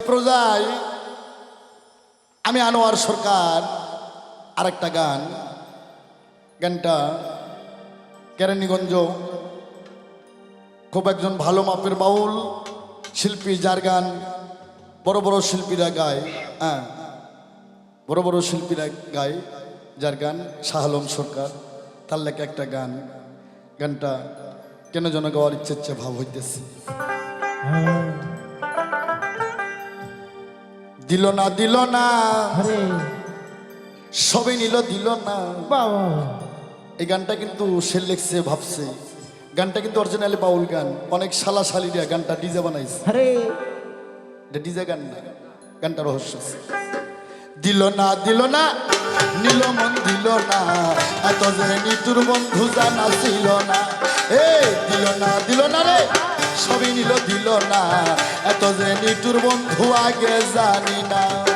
প্রজায়, আমি আনোয়ার সরকার, আরেকটা গান। গানটা কেরানীগঞ্জ, খুব একজন ভালো মাপের বাউল, শিল্পী যার গান বড় বড় শিল্পীরা গায় হ্যাঁ বড় বড় শিল্পীরা গায়, যার গান শাহ আলম সরকার, তার লেখা একটা গান। গানটা কেন যেন গাওয়ার ইচ্ছে ইচ্ছে ভাব হইতেছে। দিল না দিল না। সবে নিল দিল না। বাবা। এই গানটা কিন্তু সে লিখছে ভাবছে। গানটা কিন্তু অরিজিনালি বাউল গান। অনেক শালা শালিরা গানটা ডিজে বানাইছে। আরে। এটা ডিজে গান না গানটা রহস্য। দিল না দিল না নিল মন দিল না। এত যে নিতুর বন্ধু জানা ছিল না। এ দিল না দিল না রে। সবই নিল দিল না। এত যে নিতুর বন্ধু আগে জানি না।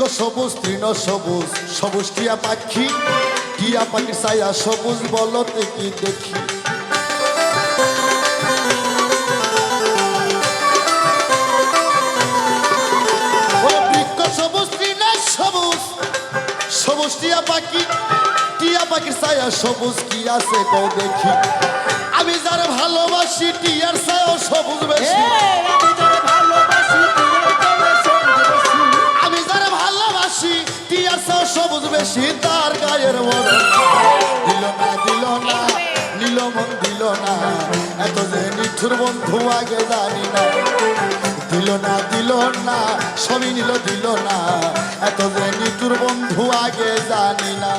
বৃক্ষ সবুজ, তৃণ সবুজ সবুজ টিয়া পাখি টিয়া পাখির ছায়া সবুজ বলতে কি দেখি। সবুজ টিয়া পাখি টিয়া পাখির ছায়া সবুজ কি আছে কও দেখি। আমি যার ভালোবাসি, টিয়ার ছায়া সবুজ বেশি। সবুজ বেশি তার গায়ের মরণ। দিল না দিল না, নীল মন, দিল না। এত যে নিঠুর বন্ধু আগে জানি না। দিল না দিল না, সবই নিল, দিল না। এত যে নিঠুর বন্ধু আগে জানি না।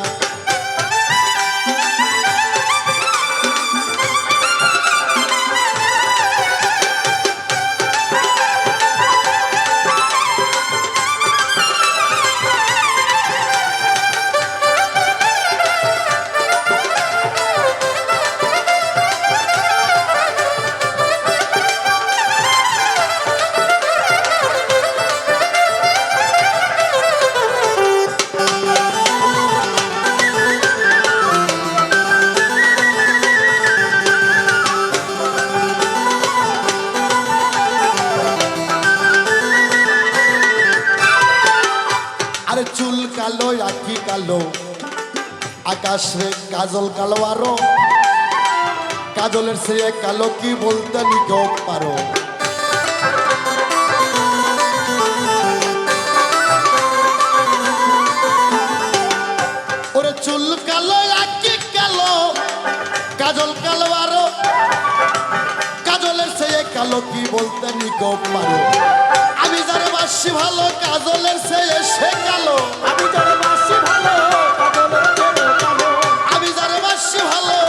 কালো আখি কালো। আকাশে কাজল কালো আরও। কাজলের সে কালো কি বলতে নিকেও পারো? ওরে চুল কালো আখি কালো, কাজল কালো আরও। কাজলের সে কালো কি বলতে নিকেও পারো? আমি যারে বাসি ভালো কাজলের সে সে কালো আমি যারা বাসি ভালো আমি যারে বাসি ভালো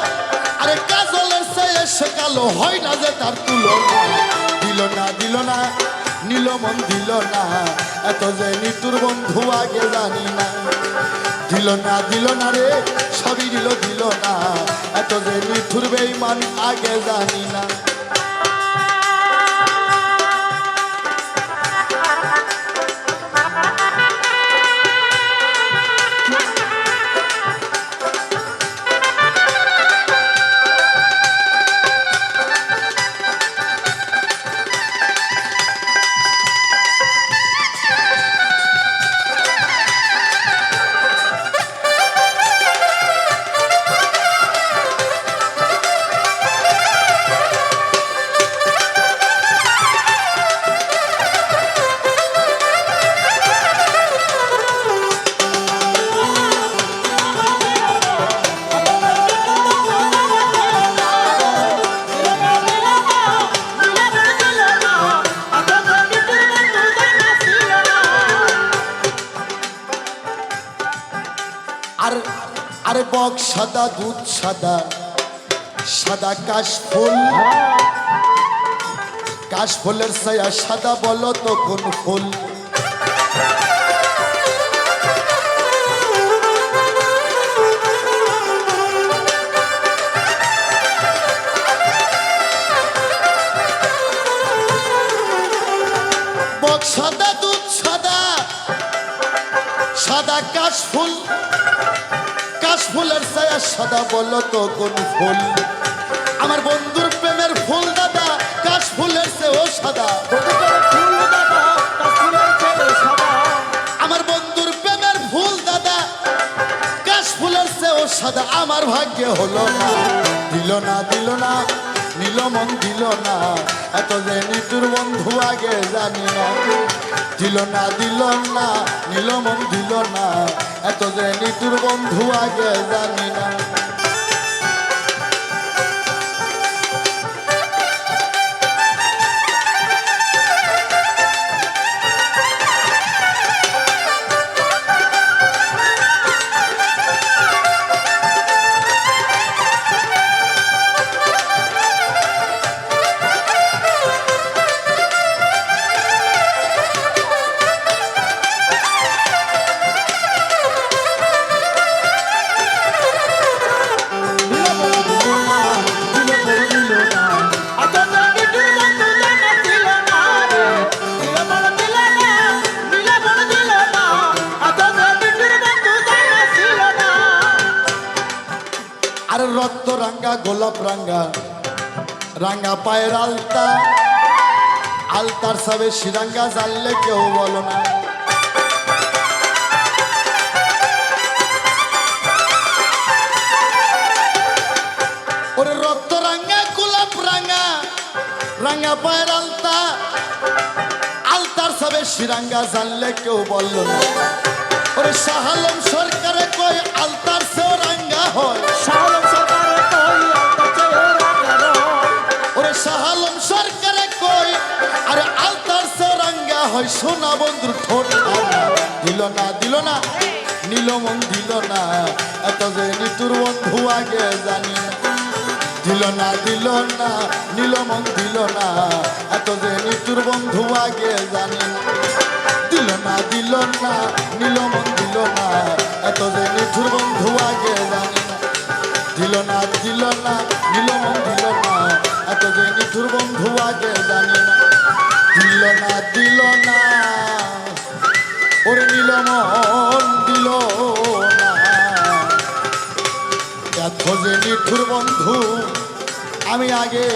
আরে কাজলের সে সে কালো হয় না যে তার তুলনা দিল না দিল না নীল মন দিল না। এত যে নিতুর বন্ধু আগে জানি না। দিল না দিল না রে সবই দিল দিল না। এত যে নিঠুর বেইমান আগে জানি না। আরে বক সাদা, দুধ সাদা সাদা কাশ ফুল। কাশ ফুলের ছায়া সাদা বলো তো কোন ফুল? সাদা, দুধ সাদা সাদা কাশ ফুল। কাশ ফুলের ছায়া সাদা বলো তো কোন ফুল? আমার বন্ধুর প্রেমের ফুল দাদা কাশ ফুলের চেয়েও সাদা। আমার বন্ধুর প্রেমের ফুল দাদা কাশ ফুলের চেয়েও সাদা। আমার ভাগ্যে হলো না, দিল না দিল না নিল মন দিল না। এত যে নিতুর বন্ধু আগে জানি না। দিল না দিল না নীলমন দিল না এত যে নিতুর বন্ধু আগে জানি না। আর রক্ত রাঙ্গা, গোলাপ রাঙ্গা। রাঙ্গা পায়ের আলতা, আলতার সাবে সিরাঙ্গা জানলে কেউ বলো না। ওরে রক্ত গোলাপ রাঙ্গা রাঙ্গা পায়ের আলতা, আলতার সাবে সিরাঙ্গা জানলে কেউ বলল না। ওরে শাহালম সরকারে কয় আলতার সেও রাঙ্গা হয়? হয় সোনা বন্ধুর ঠোঁট। দিল না দিল না নীল মন দিল না। এত যে নিতুর বন্ধু আগে জানি। দিল না দিল না নীল মন দিল না। এত যে নিতুর বন্ধু আগে জানি। দিল না দিল না নীল মন দিল এত যে নিঠুর বন্ধু আমি আগে